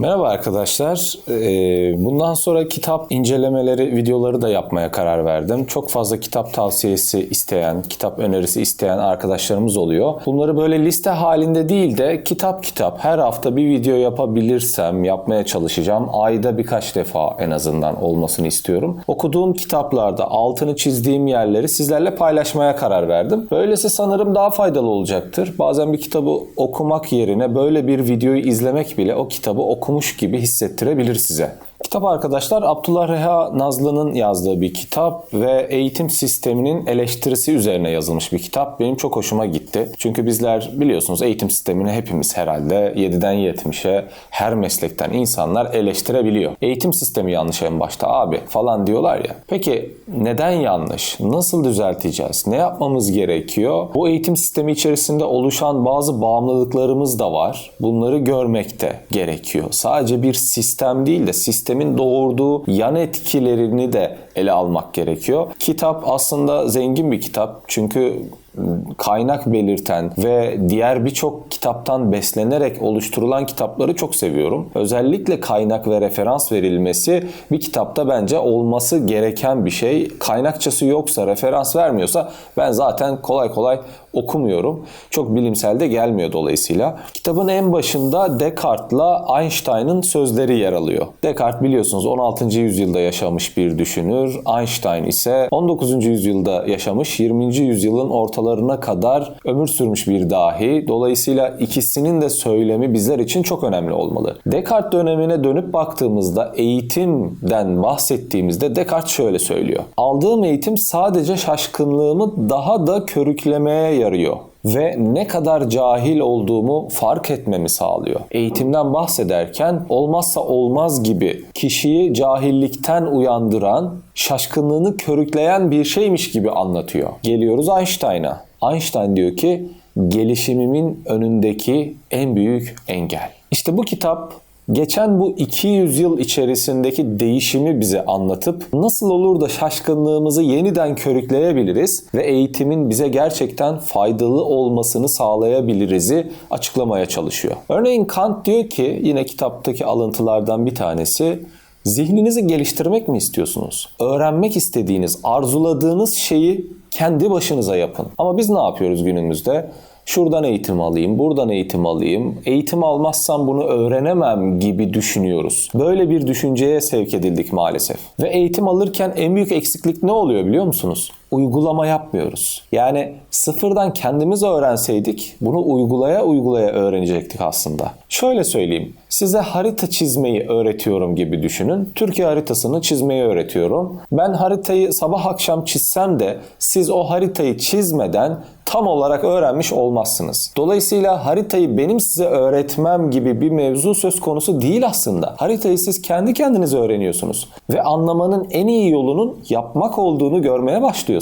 Merhaba arkadaşlar. Ee, bundan sonra kitap incelemeleri, videoları da yapmaya karar verdim. Çok fazla kitap tavsiyesi isteyen, kitap önerisi isteyen arkadaşlarımız oluyor. Bunları böyle liste halinde değil de kitap kitap her hafta bir video yapabilirsem yapmaya çalışacağım. Ayda birkaç defa en azından olmasını istiyorum. Okuduğum kitaplarda altını çizdiğim yerleri sizlerle paylaşmaya karar verdim. Böylesi sanırım daha faydalı olacaktır. Bazen bir kitabı okumak yerine böyle bir videoyu izlemek bile o kitabı okumuş gibi hissettirebilir size. Kitap arkadaşlar Abdullah Reha Nazlı'nın yazdığı bir kitap ve eğitim sisteminin eleştirisi üzerine yazılmış bir kitap. Benim çok hoşuma gitti. Çünkü bizler biliyorsunuz eğitim sistemini hepimiz herhalde 7'den 70'e her meslekten insanlar eleştirebiliyor. Eğitim sistemi yanlış en başta abi falan diyorlar ya. Peki neden yanlış? Nasıl düzelteceğiz? Ne yapmamız gerekiyor? Bu eğitim sistemi içerisinde oluşan bazı bağımlılıklarımız da var. Bunları görmek de gerekiyor. Sadece bir sistem değil de sistemin doğurduğu yan etkilerini de ele almak gerekiyor. Kitap aslında zengin bir kitap. Çünkü kaynak belirten ve diğer birçok kitaptan beslenerek oluşturulan kitapları çok seviyorum. Özellikle kaynak ve referans verilmesi bir kitapta bence olması gereken bir şey. Kaynakçası yoksa, referans vermiyorsa ben zaten kolay kolay okumuyorum. Çok bilimsel de gelmiyor dolayısıyla. Kitabın en başında Descartes'la Einstein'ın sözleri yer alıyor. Descartes biliyorsunuz 16. yüzyılda yaşamış bir düşünür. Einstein ise 19. yüzyılda yaşamış 20. yüzyılın ortalarına kadar ömür sürmüş bir dahi. Dolayısıyla ikisinin de söylemi bizler için çok önemli olmalı. Descartes dönemine dönüp baktığımızda eğitimden bahsettiğimizde Descartes şöyle söylüyor. Aldığım eğitim sadece şaşkınlığımı daha da körüklemeye yarıyor ve ne kadar cahil olduğumu fark etmemi sağlıyor. Eğitimden bahsederken olmazsa olmaz gibi kişiyi cahillikten uyandıran, şaşkınlığını körükleyen bir şeymiş gibi anlatıyor. Geliyoruz Einstein'a. Einstein diyor ki gelişimimin önündeki en büyük engel. İşte bu kitap geçen bu 200 yıl içerisindeki değişimi bize anlatıp nasıl olur da şaşkınlığımızı yeniden körükleyebiliriz ve eğitimin bize gerçekten faydalı olmasını sağlayabiliriz'i açıklamaya çalışıyor. Örneğin Kant diyor ki yine kitaptaki alıntılardan bir tanesi Zihninizi geliştirmek mi istiyorsunuz? Öğrenmek istediğiniz, arzuladığınız şeyi kendi başınıza yapın. Ama biz ne yapıyoruz günümüzde? Şuradan eğitim alayım, buradan eğitim alayım, eğitim almazsam bunu öğrenemem gibi düşünüyoruz. Böyle bir düşünceye sevk edildik maalesef. Ve eğitim alırken en büyük eksiklik ne oluyor biliyor musunuz? Uygulama yapmıyoruz. Yani sıfırdan kendimiz öğrenseydik bunu uygulaya uygulaya öğrenecektik aslında. Şöyle söyleyeyim. Size harita çizmeyi öğretiyorum gibi düşünün. Türkiye haritasını çizmeyi öğretiyorum. Ben haritayı sabah akşam çizsem de siz o haritayı çizmeden tam olarak öğrenmiş olmazsınız. Dolayısıyla haritayı benim size öğretmem gibi bir mevzu söz konusu değil aslında. Haritayı siz kendi kendinize öğreniyorsunuz ve anlamanın en iyi yolunun yapmak olduğunu görmeye başlıyorsunuz.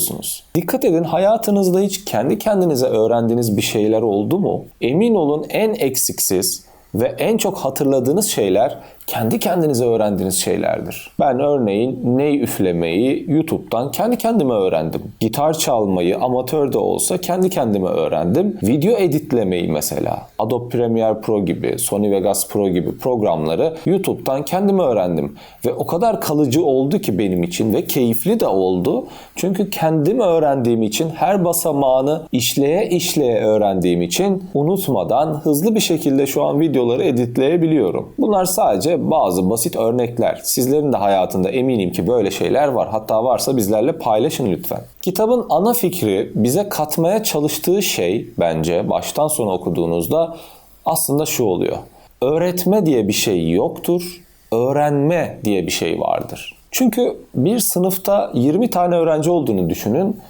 Dikkat edin hayatınızda hiç kendi kendinize öğrendiğiniz bir şeyler oldu mu? Emin olun en eksiksiz ve en çok hatırladığınız şeyler kendi kendinize öğrendiğiniz şeylerdir. Ben örneğin ney üflemeyi YouTube'dan kendi kendime öğrendim. Gitar çalmayı amatör de olsa kendi kendime öğrendim. Video editlemeyi mesela Adobe Premiere Pro gibi, Sony Vegas Pro gibi programları YouTube'dan kendime öğrendim. Ve o kadar kalıcı oldu ki benim için ve keyifli de oldu. Çünkü kendim öğrendiğim için her basamağını işleye işleye öğrendiğim için unutmadan hızlı bir şekilde şu an videoları editleyebiliyorum. Bunlar sadece bazı basit örnekler. Sizlerin de hayatında eminim ki böyle şeyler var. Hatta varsa bizlerle paylaşın lütfen. Kitabın ana fikri bize katmaya çalıştığı şey bence baştan sona okuduğunuzda aslında şu oluyor. Öğretme diye bir şey yoktur. Öğrenme diye bir şey vardır. Çünkü bir sınıfta 20 tane öğrenci olduğunu düşünün.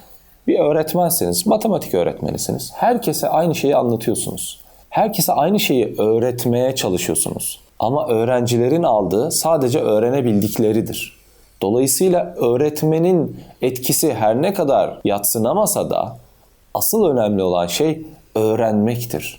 Bir öğretmensiniz, matematik öğretmenisiniz. Herkese aynı şeyi anlatıyorsunuz. Herkese aynı şeyi öğretmeye çalışıyorsunuz. Ama öğrencilerin aldığı sadece öğrenebildikleridir. Dolayısıyla öğretmenin etkisi her ne kadar yatsınamasa da asıl önemli olan şey öğrenmektir.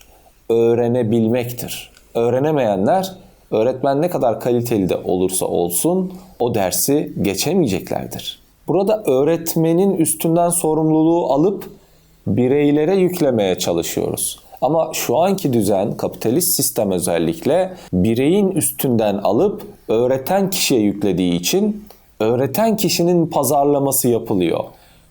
Öğrenebilmektir. Öğrenemeyenler öğretmen ne kadar kaliteli de olursa olsun o dersi geçemeyeceklerdir. Burada öğretmenin üstünden sorumluluğu alıp bireylere yüklemeye çalışıyoruz. Ama şu anki düzen, kapitalist sistem özellikle bireyin üstünden alıp öğreten kişiye yüklediği için öğreten kişinin pazarlaması yapılıyor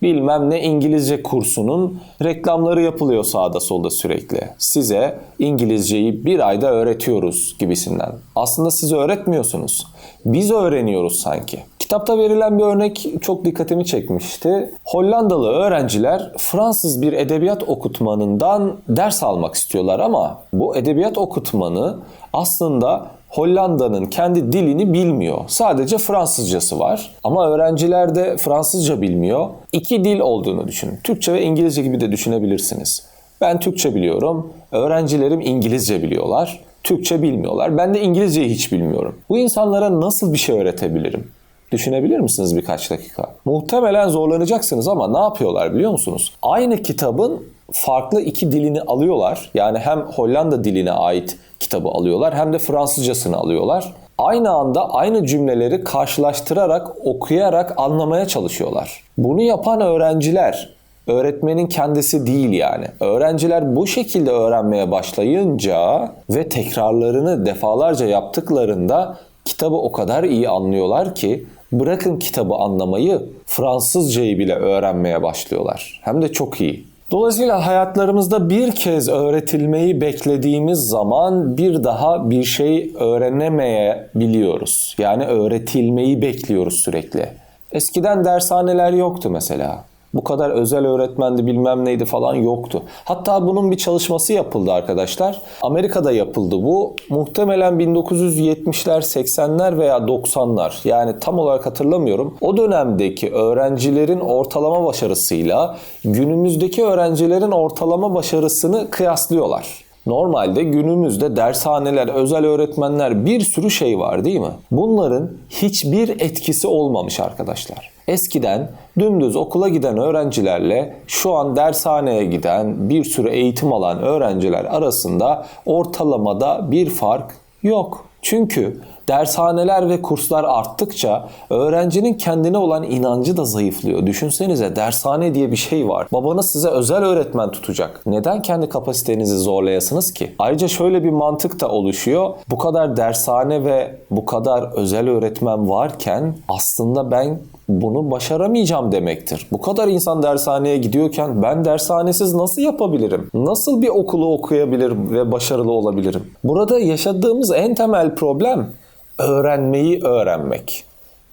bilmem ne İngilizce kursunun reklamları yapılıyor sağda solda sürekli. Size İngilizceyi bir ayda öğretiyoruz gibisinden. Aslında siz öğretmiyorsunuz. Biz öğreniyoruz sanki. Kitapta verilen bir örnek çok dikkatimi çekmişti. Hollandalı öğrenciler Fransız bir edebiyat okutmanından ders almak istiyorlar ama bu edebiyat okutmanı aslında Hollanda'nın kendi dilini bilmiyor. Sadece Fransızcası var. Ama öğrenciler de Fransızca bilmiyor. İki dil olduğunu düşünün. Türkçe ve İngilizce gibi de düşünebilirsiniz. Ben Türkçe biliyorum. Öğrencilerim İngilizce biliyorlar. Türkçe bilmiyorlar. Ben de İngilizceyi hiç bilmiyorum. Bu insanlara nasıl bir şey öğretebilirim? Düşünebilir misiniz birkaç dakika? Muhtemelen zorlanacaksınız ama ne yapıyorlar biliyor musunuz? Aynı kitabın farklı iki dilini alıyorlar. Yani hem Hollanda diline ait kitabı alıyorlar hem de Fransızcasını alıyorlar. Aynı anda aynı cümleleri karşılaştırarak, okuyarak anlamaya çalışıyorlar. Bunu yapan öğrenciler öğretmenin kendisi değil yani. Öğrenciler bu şekilde öğrenmeye başlayınca ve tekrarlarını defalarca yaptıklarında kitabı o kadar iyi anlıyorlar ki bırakın kitabı anlamayı Fransızcayı bile öğrenmeye başlıyorlar. Hem de çok iyi. Dolayısıyla hayatlarımızda bir kez öğretilmeyi beklediğimiz zaman bir daha bir şey öğrenemeyebiliyoruz. Yani öğretilmeyi bekliyoruz sürekli. Eskiden dershaneler yoktu mesela. Bu kadar özel öğretmendi bilmem neydi falan yoktu. Hatta bunun bir çalışması yapıldı arkadaşlar. Amerika'da yapıldı bu. Muhtemelen 1970'ler, 80'ler veya 90'lar. Yani tam olarak hatırlamıyorum. O dönemdeki öğrencilerin ortalama başarısıyla günümüzdeki öğrencilerin ortalama başarısını kıyaslıyorlar. Normalde günümüzde dershaneler, özel öğretmenler bir sürü şey var değil mi? Bunların hiçbir etkisi olmamış arkadaşlar. Eskiden dümdüz okula giden öğrencilerle şu an dershaneye giden bir sürü eğitim alan öğrenciler arasında ortalamada bir fark yok. Çünkü dershaneler ve kurslar arttıkça öğrencinin kendine olan inancı da zayıflıyor. Düşünsenize dershane diye bir şey var. Babanız size özel öğretmen tutacak. Neden kendi kapasitenizi zorlayasınız ki? Ayrıca şöyle bir mantık da oluşuyor. Bu kadar dershane ve bu kadar özel öğretmen varken aslında ben bunu başaramayacağım demektir. Bu kadar insan dershaneye gidiyorken ben dershanesiz nasıl yapabilirim? Nasıl bir okulu okuyabilirim ve başarılı olabilirim? Burada yaşadığımız en temel problem öğrenmeyi öğrenmek.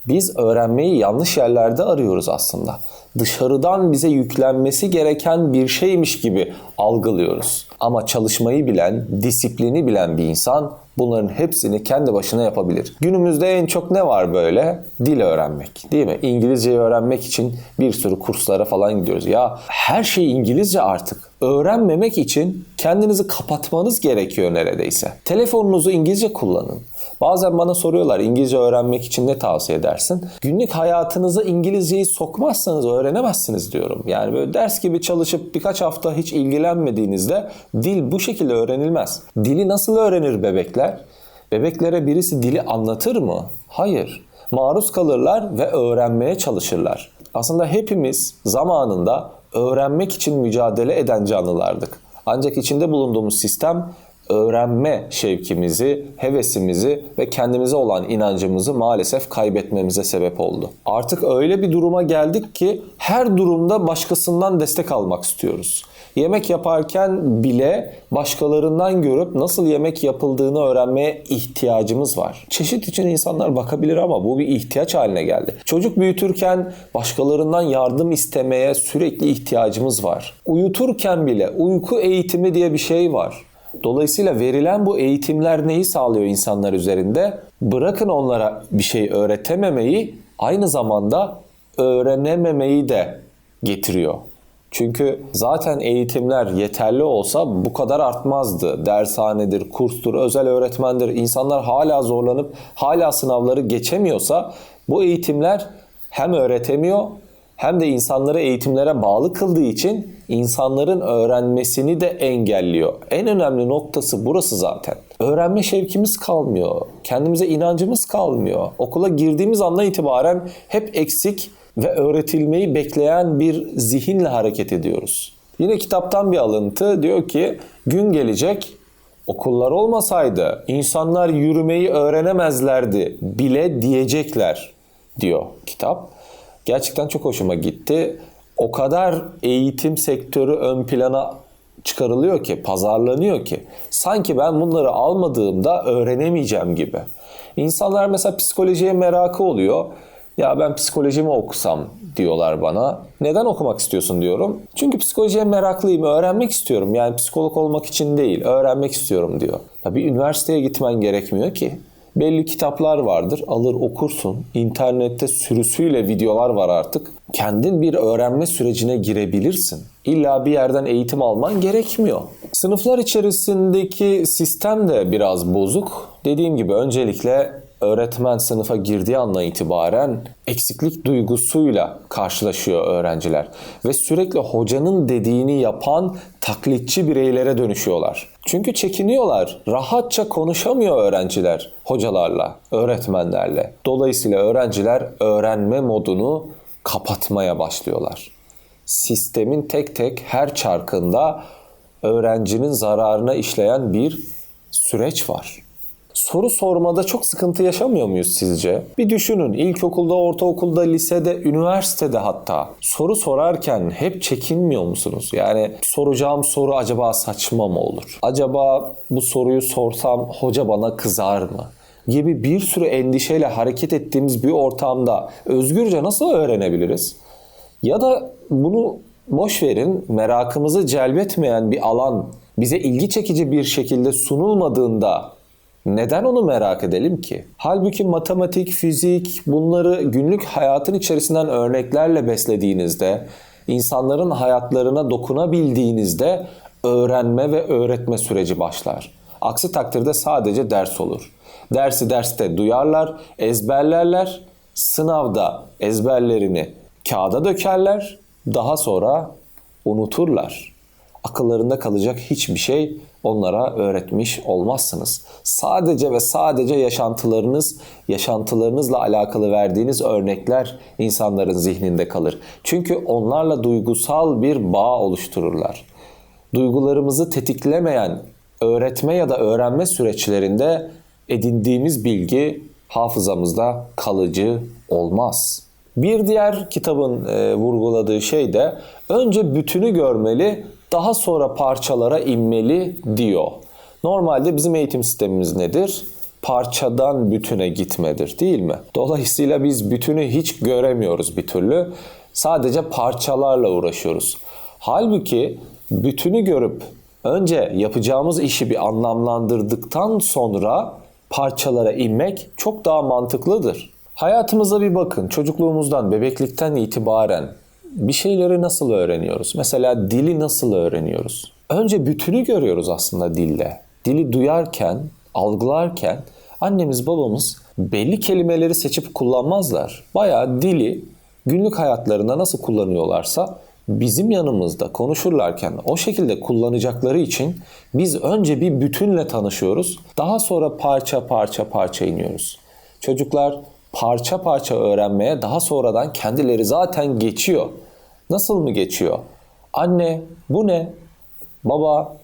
Biz öğrenmeyi yanlış yerlerde arıyoruz aslında. Dışarıdan bize yüklenmesi gereken bir şeymiş gibi algılıyoruz. Ama çalışmayı bilen, disiplini bilen bir insan bunların hepsini kendi başına yapabilir. Günümüzde en çok ne var böyle? Dil öğrenmek değil mi? İngilizceyi öğrenmek için bir sürü kurslara falan gidiyoruz. Ya her şey İngilizce artık. Öğrenmemek için kendinizi kapatmanız gerekiyor neredeyse. Telefonunuzu İngilizce kullanın. Bazen bana soruyorlar İngilizce öğrenmek için ne tavsiye edersin? Günlük hayatınıza İngilizceyi sokmazsanız öğrenemezsiniz diyorum. Yani böyle ders gibi çalışıp birkaç hafta hiç ilgilenmediğinizde dil bu şekilde öğrenilmez. Dili nasıl öğrenir bebekler? Bebeklere birisi dili anlatır mı? Hayır. Maruz kalırlar ve öğrenmeye çalışırlar. Aslında hepimiz zamanında öğrenmek için mücadele eden canlılardık. Ancak içinde bulunduğumuz sistem öğrenme şevkimizi, hevesimizi ve kendimize olan inancımızı maalesef kaybetmemize sebep oldu. Artık öyle bir duruma geldik ki her durumda başkasından destek almak istiyoruz. Yemek yaparken bile başkalarından görüp nasıl yemek yapıldığını öğrenmeye ihtiyacımız var. Çeşit için insanlar bakabilir ama bu bir ihtiyaç haline geldi. Çocuk büyütürken başkalarından yardım istemeye sürekli ihtiyacımız var. Uyuturken bile uyku eğitimi diye bir şey var. Dolayısıyla verilen bu eğitimler neyi sağlıyor insanlar üzerinde? Bırakın onlara bir şey öğretememeyi aynı zamanda öğrenememeyi de getiriyor. Çünkü zaten eğitimler yeterli olsa bu kadar artmazdı. Dershanedir, kurstur, özel öğretmendir. İnsanlar hala zorlanıp hala sınavları geçemiyorsa bu eğitimler hem öğretemiyor hem de insanları eğitimlere bağlı kıldığı için insanların öğrenmesini de engelliyor. En önemli noktası burası zaten. Öğrenme şevkimiz kalmıyor. Kendimize inancımız kalmıyor. Okula girdiğimiz andan itibaren hep eksik ve öğretilmeyi bekleyen bir zihinle hareket ediyoruz. Yine kitaptan bir alıntı diyor ki gün gelecek okullar olmasaydı insanlar yürümeyi öğrenemezlerdi bile diyecekler diyor kitap. Gerçekten çok hoşuma gitti. O kadar eğitim sektörü ön plana çıkarılıyor ki, pazarlanıyor ki sanki ben bunları almadığımda öğrenemeyeceğim gibi. İnsanlar mesela psikolojiye merakı oluyor. Ya ben psikolojimi okusam diyorlar bana. Neden okumak istiyorsun diyorum. Çünkü psikolojiye meraklıyım, öğrenmek istiyorum. Yani psikolog olmak için değil, öğrenmek istiyorum diyor. Ya bir üniversiteye gitmen gerekmiyor ki. Belli kitaplar vardır, alır okursun. İnternette sürüsüyle videolar var artık. Kendin bir öğrenme sürecine girebilirsin. İlla bir yerden eğitim alman gerekmiyor. Sınıflar içerisindeki sistem de biraz bozuk. Dediğim gibi öncelikle öğretmen sınıfa girdiği andan itibaren eksiklik duygusuyla karşılaşıyor öğrenciler ve sürekli hocanın dediğini yapan taklitçi bireylere dönüşüyorlar. Çünkü çekiniyorlar. Rahatça konuşamıyor öğrenciler hocalarla, öğretmenlerle. Dolayısıyla öğrenciler öğrenme modunu kapatmaya başlıyorlar. Sistemin tek tek her çarkında öğrencinin zararına işleyen bir süreç var soru sormada çok sıkıntı yaşamıyor muyuz sizce? Bir düşünün ilkokulda, ortaokulda, lisede, üniversitede hatta soru sorarken hep çekinmiyor musunuz? Yani soracağım soru acaba saçma mı olur? Acaba bu soruyu sorsam hoca bana kızar mı? gibi bir sürü endişeyle hareket ettiğimiz bir ortamda özgürce nasıl öğrenebiliriz? Ya da bunu boş verin merakımızı celbetmeyen bir alan bize ilgi çekici bir şekilde sunulmadığında neden onu merak edelim ki? Halbuki matematik, fizik bunları günlük hayatın içerisinden örneklerle beslediğinizde, insanların hayatlarına dokunabildiğinizde öğrenme ve öğretme süreci başlar. Aksi takdirde sadece ders olur. Dersi derste duyarlar, ezberlerler, sınavda ezberlerini kağıda dökerler, daha sonra unuturlar. Akıllarında kalacak hiçbir şey onlara öğretmiş olmazsınız. Sadece ve sadece yaşantılarınız, yaşantılarınızla alakalı verdiğiniz örnekler insanların zihninde kalır. Çünkü onlarla duygusal bir bağ oluştururlar. Duygularımızı tetiklemeyen öğretme ya da öğrenme süreçlerinde edindiğimiz bilgi hafızamızda kalıcı olmaz. Bir diğer kitabın e, vurguladığı şey de önce bütünü görmeli, daha sonra parçalara inmeli diyor. Normalde bizim eğitim sistemimiz nedir? Parçadan bütüne gitmedir değil mi? Dolayısıyla biz bütünü hiç göremiyoruz bir türlü. Sadece parçalarla uğraşıyoruz. Halbuki bütünü görüp önce yapacağımız işi bir anlamlandırdıktan sonra parçalara inmek çok daha mantıklıdır. Hayatımıza bir bakın. Çocukluğumuzdan, bebeklikten itibaren bir şeyleri nasıl öğreniyoruz? Mesela dili nasıl öğreniyoruz? Önce bütünü görüyoruz aslında dilde. Dili duyarken, algılarken annemiz babamız belli kelimeleri seçip kullanmazlar. Bayağı dili günlük hayatlarında nasıl kullanıyorlarsa bizim yanımızda konuşurlarken o şekilde kullanacakları için biz önce bir bütünle tanışıyoruz. Daha sonra parça parça parça iniyoruz. Çocuklar parça parça öğrenmeye daha sonradan kendileri zaten geçiyor. Nasıl mı geçiyor? Anne bu ne? Baba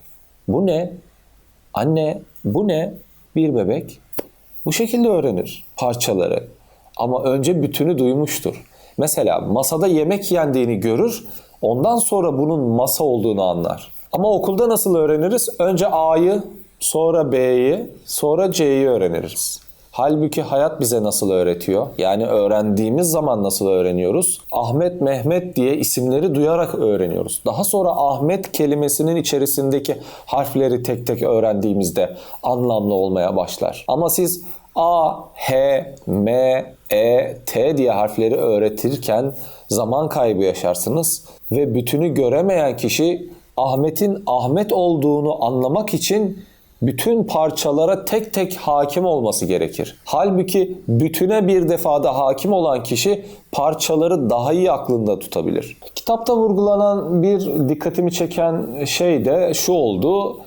bu ne? Anne bu ne? Bir bebek bu şekilde öğrenir parçaları. Ama önce bütünü duymuştur. Mesela masada yemek yendiğini görür, ondan sonra bunun masa olduğunu anlar. Ama okulda nasıl öğreniriz? Önce A'yı, sonra B'yi, sonra C'yi öğreniriz. Halbuki hayat bize nasıl öğretiyor? Yani öğrendiğimiz zaman nasıl öğreniyoruz? Ahmet, Mehmet diye isimleri duyarak öğreniyoruz. Daha sonra Ahmet kelimesinin içerisindeki harfleri tek tek öğrendiğimizde anlamlı olmaya başlar. Ama siz A, H, M, E, T diye harfleri öğretirken zaman kaybı yaşarsınız ve bütünü göremeyen kişi Ahmet'in Ahmet olduğunu anlamak için bütün parçalara tek tek hakim olması gerekir. Halbuki bütüne bir defada hakim olan kişi parçaları daha iyi aklında tutabilir. Kitapta vurgulanan bir dikkatimi çeken şey de şu oldu.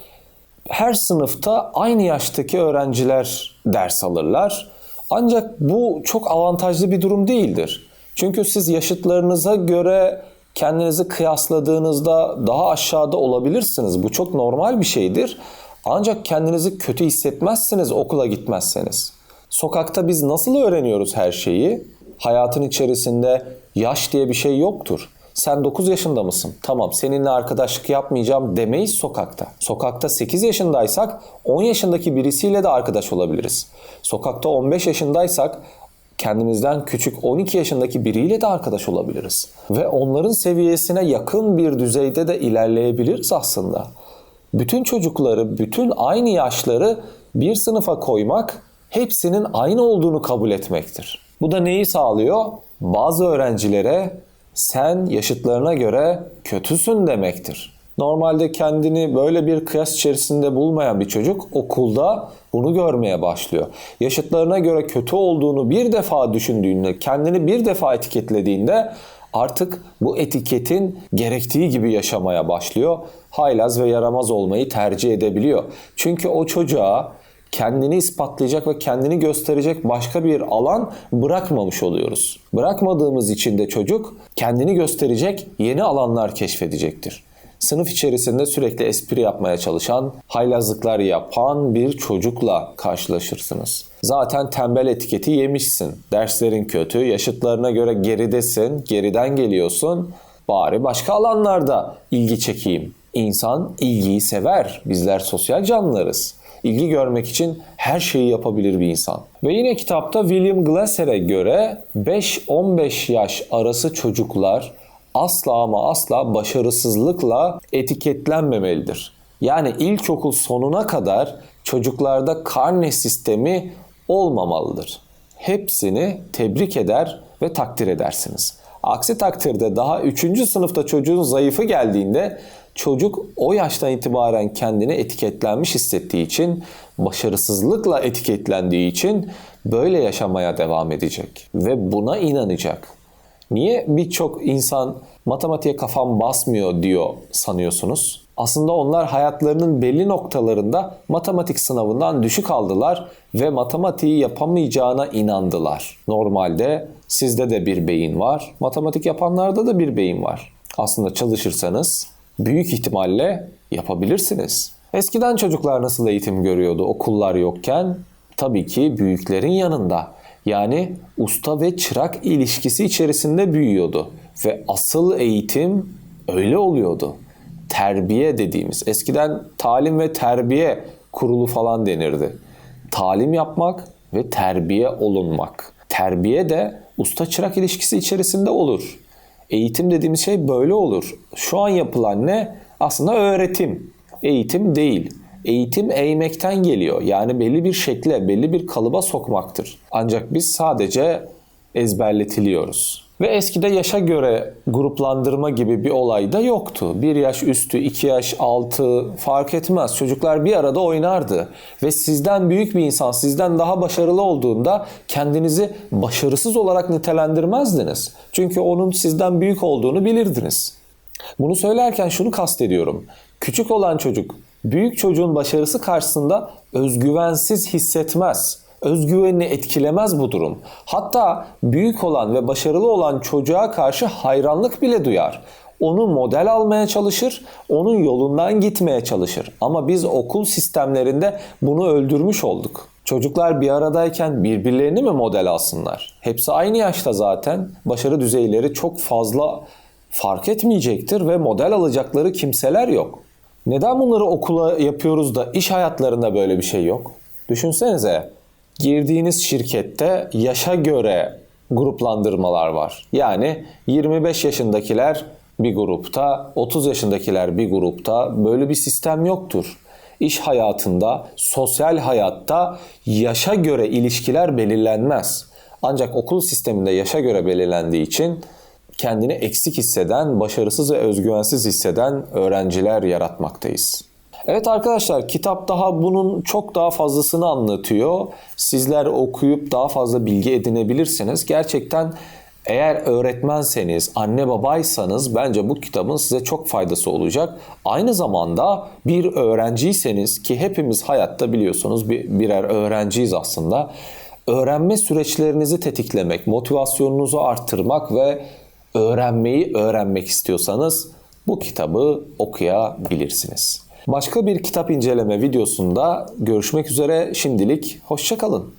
Her sınıfta aynı yaştaki öğrenciler ders alırlar. Ancak bu çok avantajlı bir durum değildir. Çünkü siz yaşıtlarınıza göre kendinizi kıyasladığınızda daha aşağıda olabilirsiniz. Bu çok normal bir şeydir. Ancak kendinizi kötü hissetmezsiniz okula gitmezseniz. Sokakta biz nasıl öğreniyoruz her şeyi? Hayatın içerisinde yaş diye bir şey yoktur. Sen 9 yaşında mısın? Tamam seninle arkadaşlık yapmayacağım demeyiz sokakta. Sokakta 8 yaşındaysak 10 yaşındaki birisiyle de arkadaş olabiliriz. Sokakta 15 yaşındaysak kendimizden küçük 12 yaşındaki biriyle de arkadaş olabiliriz. Ve onların seviyesine yakın bir düzeyde de ilerleyebiliriz aslında. Bütün çocukları, bütün aynı yaşları bir sınıfa koymak hepsinin aynı olduğunu kabul etmektir. Bu da neyi sağlıyor? Bazı öğrencilere sen yaşıtlarına göre kötüsün demektir. Normalde kendini böyle bir kıyas içerisinde bulmayan bir çocuk okulda bunu görmeye başlıyor. Yaşıtlarına göre kötü olduğunu bir defa düşündüğünde, kendini bir defa etiketlediğinde artık bu etiketin gerektiği gibi yaşamaya başlıyor. Haylaz ve yaramaz olmayı tercih edebiliyor. Çünkü o çocuğa kendini ispatlayacak ve kendini gösterecek başka bir alan bırakmamış oluyoruz. Bırakmadığımız için de çocuk kendini gösterecek yeni alanlar keşfedecektir. Sınıf içerisinde sürekli espri yapmaya çalışan, haylazlıklar yapan bir çocukla karşılaşırsınız. Zaten tembel etiketi yemişsin. Derslerin kötü, yaşıtlarına göre geridesin, geriden geliyorsun. Bari başka alanlarda ilgi çekeyim. İnsan ilgiyi sever. Bizler sosyal canlılarız ilgi görmek için her şeyi yapabilir bir insan. Ve yine kitapta William Glasser'e göre 5-15 yaş arası çocuklar asla ama asla başarısızlıkla etiketlenmemelidir. Yani ilkokul sonuna kadar çocuklarda karne sistemi olmamalıdır. Hepsini tebrik eder ve takdir edersiniz. Aksi takdirde daha 3. sınıfta çocuğun zayıfı geldiğinde çocuk o yaştan itibaren kendini etiketlenmiş hissettiği için, başarısızlıkla etiketlendiği için böyle yaşamaya devam edecek ve buna inanacak. Niye birçok insan matematiğe kafam basmıyor diyor sanıyorsunuz? Aslında onlar hayatlarının belli noktalarında matematik sınavından düşük aldılar ve matematiği yapamayacağına inandılar. Normalde sizde de bir beyin var, matematik yapanlarda da bir beyin var. Aslında çalışırsanız büyük ihtimalle yapabilirsiniz. Eskiden çocuklar nasıl eğitim görüyordu okullar yokken? Tabii ki büyüklerin yanında. Yani usta ve çırak ilişkisi içerisinde büyüyordu ve asıl eğitim öyle oluyordu. Terbiye dediğimiz eskiden talim ve terbiye kurulu falan denirdi. Talim yapmak ve terbiye olunmak. Terbiye de usta çırak ilişkisi içerisinde olur. Eğitim dediğimiz şey böyle olur. Şu an yapılan ne? Aslında öğretim. Eğitim değil. Eğitim eğmekten geliyor. Yani belli bir şekle, belli bir kalıba sokmaktır. Ancak biz sadece ezberletiliyoruz. Ve eskide yaşa göre gruplandırma gibi bir olay da yoktu. Bir yaş üstü, iki yaş altı fark etmez. Çocuklar bir arada oynardı. Ve sizden büyük bir insan, sizden daha başarılı olduğunda kendinizi başarısız olarak nitelendirmezdiniz. Çünkü onun sizden büyük olduğunu bilirdiniz. Bunu söylerken şunu kastediyorum. Küçük olan çocuk büyük çocuğun başarısı karşısında özgüvensiz hissetmez özgüvenini etkilemez bu durum. Hatta büyük olan ve başarılı olan çocuğa karşı hayranlık bile duyar. Onu model almaya çalışır, onun yolundan gitmeye çalışır. Ama biz okul sistemlerinde bunu öldürmüş olduk. Çocuklar bir aradayken birbirlerini mi model alsınlar? Hepsi aynı yaşta zaten. Başarı düzeyleri çok fazla fark etmeyecektir ve model alacakları kimseler yok. Neden bunları okula yapıyoruz da iş hayatlarında böyle bir şey yok? Düşünsenize girdiğiniz şirkette yaşa göre gruplandırmalar var. Yani 25 yaşındakiler bir grupta, 30 yaşındakiler bir grupta böyle bir sistem yoktur. İş hayatında, sosyal hayatta yaşa göre ilişkiler belirlenmez. Ancak okul sisteminde yaşa göre belirlendiği için kendini eksik hisseden, başarısız ve özgüvensiz hisseden öğrenciler yaratmaktayız. Evet arkadaşlar kitap daha bunun çok daha fazlasını anlatıyor. Sizler okuyup daha fazla bilgi edinebilirsiniz. Gerçekten eğer öğretmenseniz, anne babaysanız bence bu kitabın size çok faydası olacak. Aynı zamanda bir öğrenciyseniz ki hepimiz hayatta biliyorsunuz birer öğrenciyiz aslında. Öğrenme süreçlerinizi tetiklemek, motivasyonunuzu arttırmak ve öğrenmeyi öğrenmek istiyorsanız bu kitabı okuyabilirsiniz. Başka bir kitap inceleme videosunda görüşmek üzere. Şimdilik hoşçakalın.